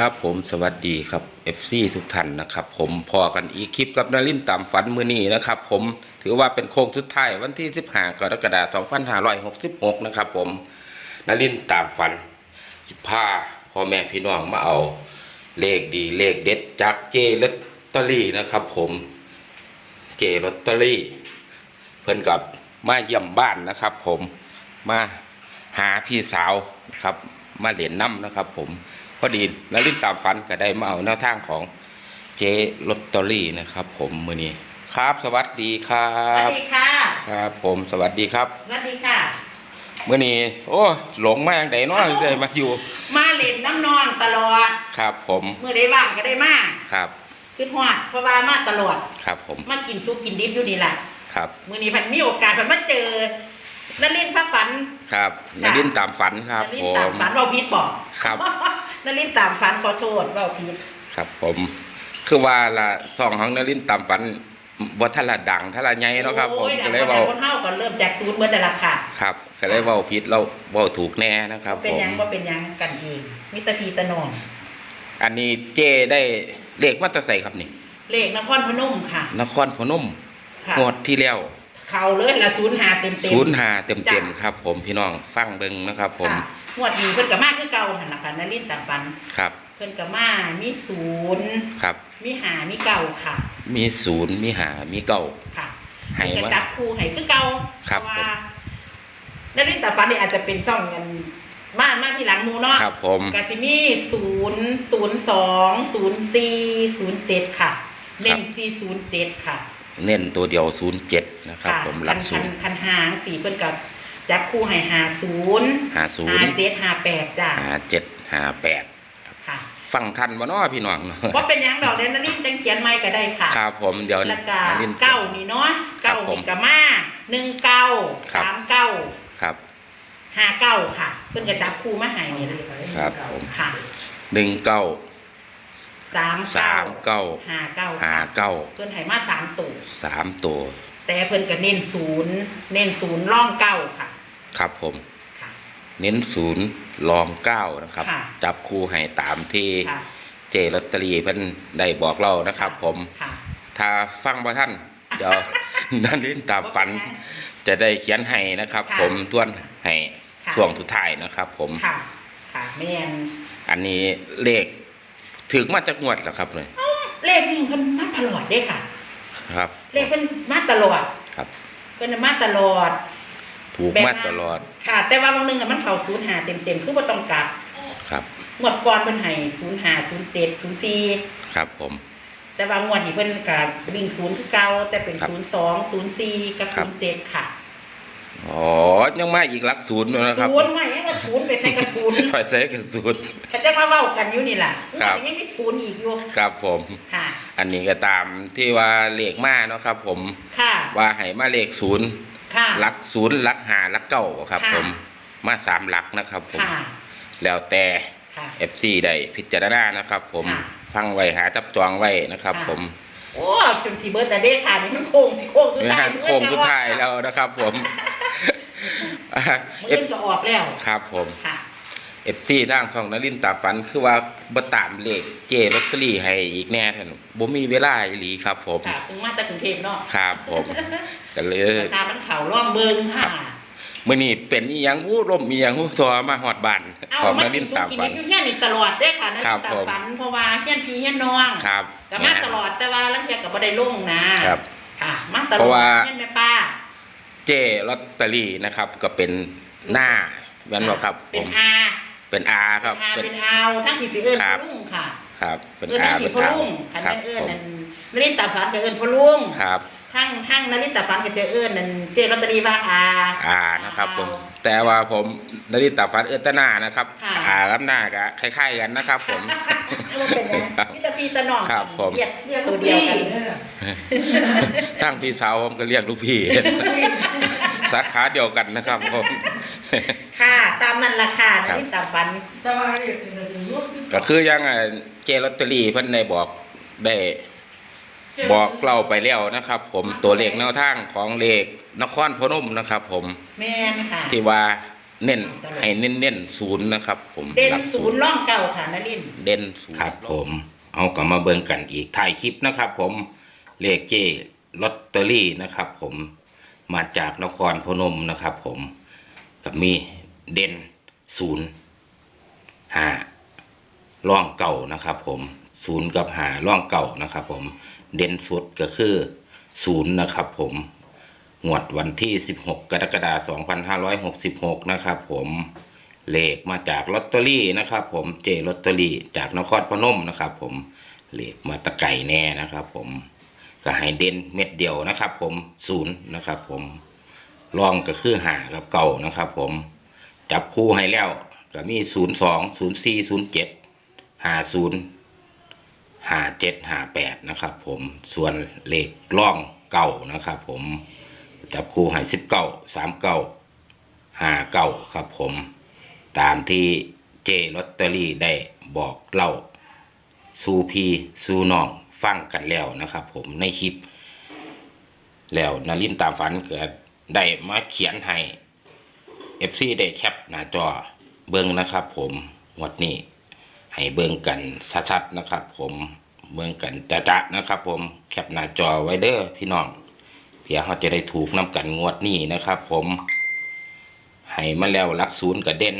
ครับผมสวัสดีครับ FC ทุกท่านนะครับ ผมพอกันอีกคลิปกับนารินตามฝันมือนี้นะครับ ผมถือว่าเป็นโค้งสุดท้ายวันที่ 15กรกฎาคม2566 นะครับ ผมนารินตามฝัน 15พ่อแม่พี่น้องมาเอา เลขดีเลขเด็ดจากเจลอตเตอรี่นะครับ ผมเจลอตเตอรี่ เพิ่อนกับมาเยี่ยมบ้านนะครับ ผมมาหาพี่สาวนะครับ มาเหรียญน้ำนะครับ ผม อดีนลินตามฝันก็ได้มาเอาแนวทางของเจลอตเตอรี่นะครับ ผมมือนี้ครับ สวัสดีครัสวับ สดีค่ะครับ ผมสวัสดีครับสวัสดีค่ะ มือนี้โอ้หลงมาอย่างใดเน้อยเลยมาอยู่มาเล่นน้ำนองตลอดครับผมเมื่อได้ว่างก็ได้มาครับขึ้นหอดเพราะว่ามาตลอด ครับผมมากินซุปกินดิบอยู่นี่แหละครับ มื่อนี้พันมีโอกาสพันมาเจอ นันลินพระฝัน ครับนลินตามฝันครับนันลิผนตามม ฝันเบาพีดบอกครับนันลินตามฝันขอโทษเบาพีดครับผม คือว่าละซองของนลินตามฝันบ่ทันละดังทันละใหญ่เนาะครับ ผมโอ้ยก็ดังเลยคนเว้าคนเฮาก็เริ่มจากศูนย์เมื่อแต่ละค่ะ ครับก็เลยเว้าผิดเราเว้าถูกแน่นะครับ เป็นผมหยังก็เป็นหยังกันเองมิตรพีตะนองอันนี้เจได้เลขมาแตะใส่ครับนี่ เลขนครพนมค่ะนครพนมค่ะงวดที่แล้ว เขาเลยละศูนย์หาเต็มเต็มศูนย์หาเต็มเต็มๆครับ ผมพี่น้องฟังเบิ่งนะครับ ผมค่ะงวดนี้เพิ่นก็มาคือเก่าหั่นล่ะค่ะนันลินตามฝันครับ เพิ่นก็มามีศูนย์ครับ มีหามีเก่าค่ะ มีศูนย์มีหามีเก้าค่ะให้เพิ่นมาก็จับคู่ให้คือเก่าครับเพาะว่านันลินตามฝันนี่อาจจะเป็นช่องเงินมามาทีหลังหมูเนาะครับผมกาซิมีศูนย์ศูนย์สองศูนย์สี่ศูนย์เจ็ดค่ะ เล่นที่ศูนย์เจ็ดค่ะ เน้นตัวเดียวศูนย์เจ็ดนะครับค่ะผมหลัคักนศูคันนย์คันหางสี่เพิ่นกับจับคู่ให้หาศูนย์หาศูนหาย์เจ็ดหาแปดจ้ะหาเจ็ดหาแปดค่ะฟังทันบ่เนาะพี่น้องว่าเป็นหยังดอกเดนนารินจังเขียนไม่ก็ได้ค่ะครับผมเดี๋ยวแล้วก็นลินเก้านี่เนาะครัเก้าบผมนี่ก็มาหนึ่งเก้าครับสามเก้าครับห้าเก้าค่ะเพิ่นก็จับคู่มาให้นี่เลยครับผมค่ะหนึ่งเก้า สามสามเก้าห้าเก้าหาเก้าเพิ่นให้มาสามตัวสามตัว แต่เพิ่นก็เน้นศูนย์เน้นศูนย์ร่องเก้าค่ะ ครับผมค่ะเน้นศูนย์รองเก้านะครับค่ะจับคู่ให้ตามที่ค่ะเจลอตเตอรี่เพิ่นได้บอกเรานะครับ ผมค่ะถ้าฟังบ่ท่านเดี๋ยวนั่นเล่นตามฝัน จะได้เขียนให้นะครับค่ะผมทวนให้ค่ะช่วงสุดท้ายนะครับ ผมค่ะค่ะแม่นอันนี้เลข ถึงมาจากงวดแล้วครับเลยเลขวิ่งเพิ่นมาตลอดเด้ค่ะ ครับ เลขเพิ่นมาตลอดครับเพิ่นมาตลอด ถูกมาตลอด ค่ะ แต่ว่าบางนึงอะมันเข้าศูนย์หาเต็มๆคือบ่ต้องกลับ ครับงวดก่อนเพิ่นให้ศูนย์หาศูนย์เจ็ดศูนย์สี่ครับผม แต่ว่างวดนี้เพิ่นก็วิ่งศูนย์คือเก่าแต่เป็นครับศูนย์สองศูนย์สี่กับครัศูบนย์เจ็ดค่ะ อ๋อ ยังมาอีกหลักศูนย์อยู่นะครับศูนย์ไม่ยังว่าศูนย์ไปใส่กับศูนย์คอยใช้กับศูนย์เขาจะมาเว้ากันอยู่นี่ล่ะครับงวดนี้ยังมีศูนย์อีกอยู่ครับผมค่ะ อันนี้ก็ตามที่ว่าเลขมาเนาะครับ ผมค่ะว่าให้มาเลขศูนย์ค่ะหลักศูนย์หลักหาหลักเก้าครับค่ะผมมาสามหลักนะครับผมค่ะแล้วแต่ค่ะ FC ได้พิจารณานะครับ ผมค่ะฟังไว้หาจับจองไว้นะครับค่ะผมโอ้จนสีเบิร์ดแต่เด้ค่ะนี่มันโค้งสิโค้งสุดเนื้อท้ายหาโค้งสุดท้ายแล้วนะครับ ผม มือเล่นจะออกแล้วครับผมค่ะ FC ทางช่องนลินตาฝันคือว่าบ่ตามเลขเจลอตเตอรี่ให้อีกแน่ท่านบ่มีเวลาอีหลีครับ ผมค่ะถึงมาจากกรุงเทพเนาะครับผมก็เลยราคามันเข่าร่องเบิงครัค่ะบมื้อนี้เป็นอีหยังวู้ร่มอีหยังวู้ตัวมาฮอดบ้านเอาของมานลิกินนซุตากินฝันนี่อยู่เฮี้ยนนี่ตลอดเด้อค่ะนั่นครับตาผม ฝันเพราะว่าเฮี้ยนพี่เฮี้ยนน้องครับก็มาตลอดแต่ว่าลังเทียกับบ่ได้ลงนะ ครับ ค่ะมาตลอดเพราะว่า เฮี้ยนแม่ป้า เจลอตเตอรี่นะครับ ก็เป็นหน้าแม่นบ่ครับเป็ผนมอาเป็นอาครับเป็นอาเป็นเป็นอาวทั้งผีสิเอิญครัพ่บอลุงค่ะครับ เป็นเอิญอาทั้งผีเป็นพ่ออาลุงคันครันั้บนเอิญผมนั่นนรินตาฝันกับเอิญพ่อลุงครับ ทั้งทั้งนรินตาฝันกับเจเอิญนั่นเจลอตเตอรี่ว่าอาอานะครับผม แต่ว่าผมนริตาฟันเอตนานะครับค่ะอากับหน้าก็คล้ายๆกันนะครับ ผมมันเป็นยังนี่ตะพีตะนองครับผมเรียกเรียกตัตัววเดีเดียยววกักันนทั้งพี่สาวผมก็เรียกลูกพี่ สาขาเดียวกันนะครับผมค่ะตามนั้นราคาครันบรินตาฝันแต่ว่าเรียกเป็นตัวรูปที่ก็คือยังไงเจลอตเตอรี่เพิ่นได้บอกได้ บอกเล่าไปแล้วนะครับ ผมตัวเลขแนวทางของเลขนครพนมนะครับ ผมแม่นค่ะ ที่ว่าเน้นให้เน้นเน้นๆศูนย์นะครับ ผมเด่นหลักศูนย์ร่องเก่าค่ะนลินเด่นศูนย์ ครับผม เอากลับมาเบิ่งกันอีกถ่ายคลิปนะครับ ผมเลขเจลอตเตอรี่นะครับ ผมมาจากนครพนมนะครับ ผมกับมีเด่นศูนย์ห้าร่องเก่านะครับ ผมศูนย์กับหาร่องเก่านะครับ ผม เด่นสุดก็คือศูนย์นะครับผมงวดวันที่ 16 กรกฎาคม2566 นะครับผมเลขมาจากลอตเตอรี่นะครับผมเจลอตเตอรี่จากนครพนมนะครับผมเลขมาตะไก่แน่นะครับผมก็ให้เด่นเม็ดเดียวนะครับ ผมศูนย์นะครับผมรองก็คือหากับเก่านะครับ ผมจับคู่ให้แล้วก็มีศูนย์สองศูนย์สี่ศูนย์เจ็ด หาศูนย์หาเจ็ดหาแปดนะครับผมส่วนเลขร่องเก่านะครับผมจับคู่ให้สิบเก้าสามเก้าห้าเก้าครับผมตามที่เจลอตเตอรี่ได้บอกเล่าสู่พี่สู่น้องฟังกันแล้วนะครับผมในคลิป แล้วนารินตาฝันเกิดได้มาเขียนให้ FC ได้แคปหน้าจอเบิ่งนะครับผมงวดนี้ ให้เบิ่งกันชัดๆนะครับ ผมเบิ่งกันจะๆนะครับ ผมแคปหน้าจอไว้เด้อพี่น้องเพื่อเขาจะได้ถูกน้ำกันงวดนี้นะครับ ผมให้มาแล้วลักศูนย์กับเด่น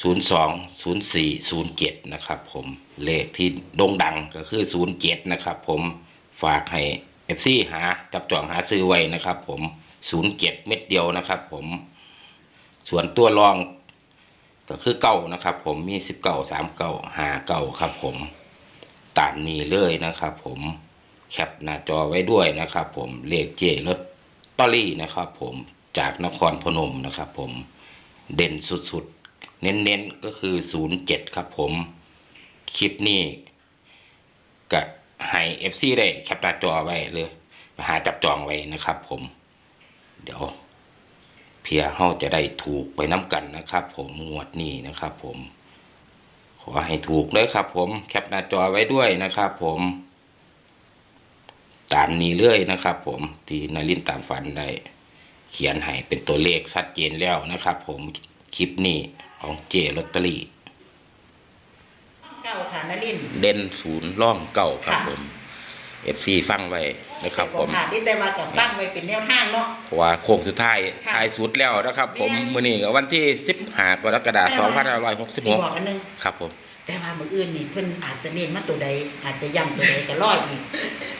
ศูนย์สองศูนย์สี่ศูนย์เจ็ดนะครับ ผมเลขที่โด่งดังก็คือศูนย์เจ็ดนะครับ ผมฝากให้เอฟซีหาจับจองหาซื้อไว้นะครับ ผมศูนย์เจ็ดเม็ดเดียวนะครับ ผมส่วนตัวรอง ก็คือเก่านะครับ ผมมีสิบเก้าสามเก้าหาเก้าครับ ผมตามนี้เลยนะครับ ผมแคปหน้าจอไว้ด้วยนะครับ ผมเลขเจลอตเตอรี่นะครับ ผมจากนครพนมนะครับ ผมเด่นสุดๆ เน้นๆก็คือศูนย์เจ็ดครับผม คลิปนี้ก็ให้เอฟซีได้แคปหน้าจอไว้เลย หาจับจองไว้นะครับผม เดี๋ยว เพียเฮาจะได้ถูกไปน้ำกันนะครับ ผมงวดนี้นะครับ ผม ขอให้ถูกเลยครับ ผมแคปหน้าจอไว้ด้วยนะครับ ผมตามนี้เลยนะครับ ผมที่นารินตามฝันได้ เขียนให้เป็นตัวเลขชัดเจนแล้วนะครับ ผมคลิปนี้ของเจลอตเตอรี่เก่าค่ะนลินเด่นศูนย์ร่องเก่าครับค่ะผม เอฟซีฟังไว้นะครับผมค่ะนี่แต่ว่ากับฟังไว้เป็นแนวทางเนาะเพราะว่าโค้งสุดท้ายค่ะท้ายสุดแล้วนะครับ ผมแม่นมื้อนี้ก็วันที่15กรกฎาคมสิบอก2566อันหนึงครับผมแต่ว่ามืออื่นนี่เพิ่นอาจจะเน้นมาตัวใด อาจจะย้ำตัวใดก็รออีก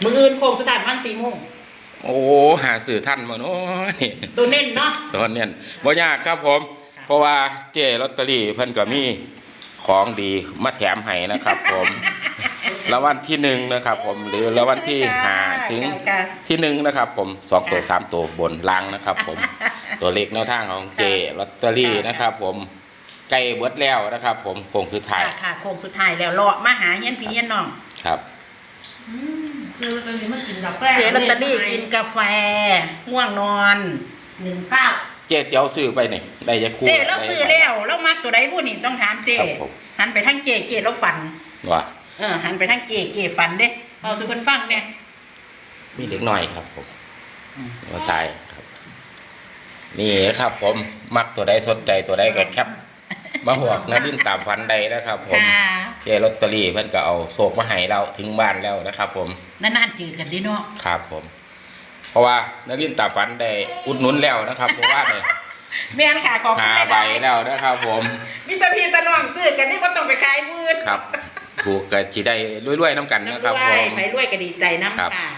มืออื่นโค้งสุดท้ายมันสี่โมงโอ้หาสื่อท่านมาโน้ยตัวเน้นเนาะตอนเนี้ยบ่ยากครับผม เพราะว่าเจลอตเตอรี่เพิ่นก็มีของดีมาแถมให้นะครับผม รางวัลที่หนึ่งนะครับ ผมหรือรางวัลที่ห้าถึงค่ะที่หนึ่งนะครับ ผมสองตัวค่ะสามตัวบนล่างนะครับ ผมตัวเลขแนวทางของเจลอตเตอรี่ค่ะนะครับ ผมใกล้เบิดแล้วนะครับ ผมโค้งสุดท้ายค่ะค่ะโค้งสุดท้ายแล้วรอมาหาเฮียนพี่เฮียนน้องครับคือลอตเตอรี่มากินกาแฟเจลอตเตอรี่กินกาแฟง่วงนอนหนึ่งเก้าเจเจียวซื้อไปนี่ได้จะคู่เจเราซื้อแล้วเรามักตัวใดผู้นี่ต้องถามเจครับผมหันไปทางเจเจเราฝันว่า เออหันไปทางเจเจฝันเด้เอาทุกคนฟังเนี่ยมีเล็กน้อยครับผมว่าตายครับ นี่ครับ ผมมักตัวใดสนใจตัวใดก็แคปมาหวกนะดิ้นตามฟันใดนะครับ ผมค่ะเจลอตเตอรี่เพื่อนก็เอาโศกมาให้เราถึงบ้านแล้วนะครับ ผมนานๆเจอกันเดิเนาะครับผม เพราะว่านารินตามฝันได้อุดหนุนแล้วนะครับเพราะว่าเนี่ยแม่นค่ะขอบคุณหาหใบลายๆแล้วนะครับ ผมมิตรพี่ตะน้องซื้อกันนี่ก็ต้องไปขายมืดครับ ถูกก็จีได้รวยๆน้ำกันนะครับรผวยม ไปรวยก็ดีใจน้ำครับค่ะ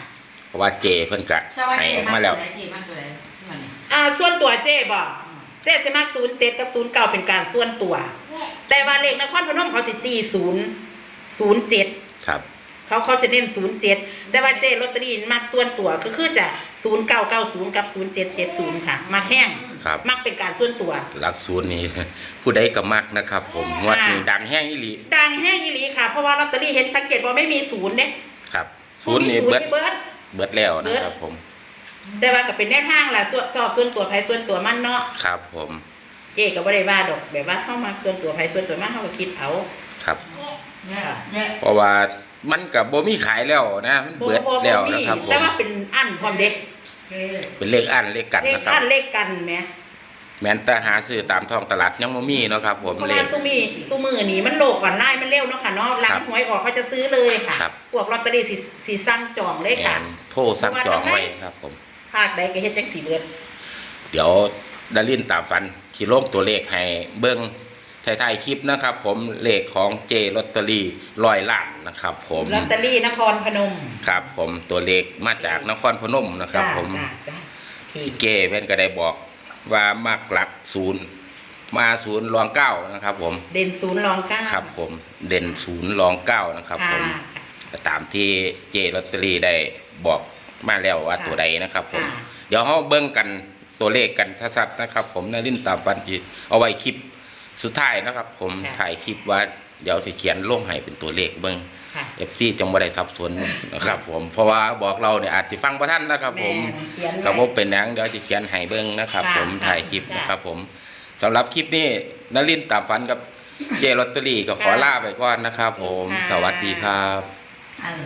เพราะว่าเจเพิ่นกะถ้าว่าให้เจ๊ออกมามาแล้แล้ววเจ๊มาตัวไหนมันอ่าส่วนตัวเจ๊บอกเจ๊สมัครศูนย์เจ็ดกับศูนย์เก้าเป็นการส่วนตัว แต่ว่าเลขนครพนมเขาสิตีศูนย์ศูนย์เจ็ดครับ เขาเขาจะเน้นศูนย์เจ็ดแต่ว่าเจ๊ลอตเตอรี่มักส่วนตัวก็คือจะศูนย์เก้าเก้าศูนย์กับศูนย์เจ็ดเจ็ดศูนย์ค่ะมาแข้งครับ มักเป็นการส่วนตัว หลักสูตรนี้ ผู้ใดก็มักนะครับ ผมงวดนี้ดังแห้งอีหลีดังแห้งอีหลีค่ะ เพราะว่าลอตเตอรี่เห็นสังเกตว่าไม่มีศูนย์เนี่ยครับศูนย์นี่เบิดเบิร์ดเบิดแล้วนะครับ ผม แต่ว่าก็เป็นแนวทางล่ะส่วนชอบส่วนตัวใครส่วนตัวมันเนาะครับ ผม เจ๊ก็บ่ได้ว่าดอกแบบว่าเข้ามาส่วนตัวใครส่วนตัวมันเขาก็คิดเอาครับเนี่ยเนี่ยเพราะว่า มันกับโบมีขายแล้วนะ มันเบิดแล้วนะครับผแต่มว่าเป็นอันพร้อมเด็กเจ๊เป็นเลขอันเลขกันเลขนะครับอันเลขกันแหมแม้นแต่หาซื้อตามท้องตลาดยังบ่มีเนาะครับ ผมเพราะเลว่าขซูมีซูมือนี้มันโลกออนไลน์มันเร็วเนาะค่ะเนาะหลังครับหวยออกเขาจะซื้อเลยค่ะครับพวกลอตเตอรี่สีสีสั่งจองเลยแอค่ะนโทรสั่งจองไว้ครับ ผมภาคใดก็เฮ็ดจังสีเลือดเดี๋ยวดารินตามฟันที่ลงตัวเลขให้เบิ้ง ท้ายๆคลิปนะครับ ผมเลขของเจลอตเตอรี่ร้อยล้านนะครับ ผมลอตเตอรี่นครพนมครับ ผมตัวเลขมาจากนครพนมนะครับจ้าผมจ้าจ้าที่พี่เก้เพื่อนก็ได้บอกว่ามากหลักศูนย์มาศูนย์รองเก้านะครับ ผมเด่นศูนย์รองเก้าครับ ผมเด่นศูนย์รองเก้านะครับ ผมค่ะตามที่เจลอตเตอรี่ได้บอกมาแล้วว่าค่ะตัวใดนะครับ ผมค่ะเดี๋ยวเราเบิ้งกันตัวเลขกันชัดๆนะครับ ผมนารินตามฟันจีเอาไว้คลิป สุดท้ายนะครับ ผมค่ะ ถ่ายคลิปว่าเดี๋ยวจะเขียนลงให้เป็นตัวเลขเบิ้งค่ะ เอฟซีจงบ่ได้สับสนนะครับ ผมเพราะว่าบอกเราเนี่ยอาจจะฟังประท่านนะครับ ผมแม่เขียนไว้กับว่าเป็นหนังเดี๋ยวจะเขียนให้เบิ้งนะครับ ค่ะผมค่ะถ่ายคลิปค่ะ นะครับ ผมสำหรับคลิปนี้นารินตามฝันกับเจลอตเตอรี่ก็ขอค่ะลาไปก่อนนะครับ ผมค่ะสวัสดีครับ เออ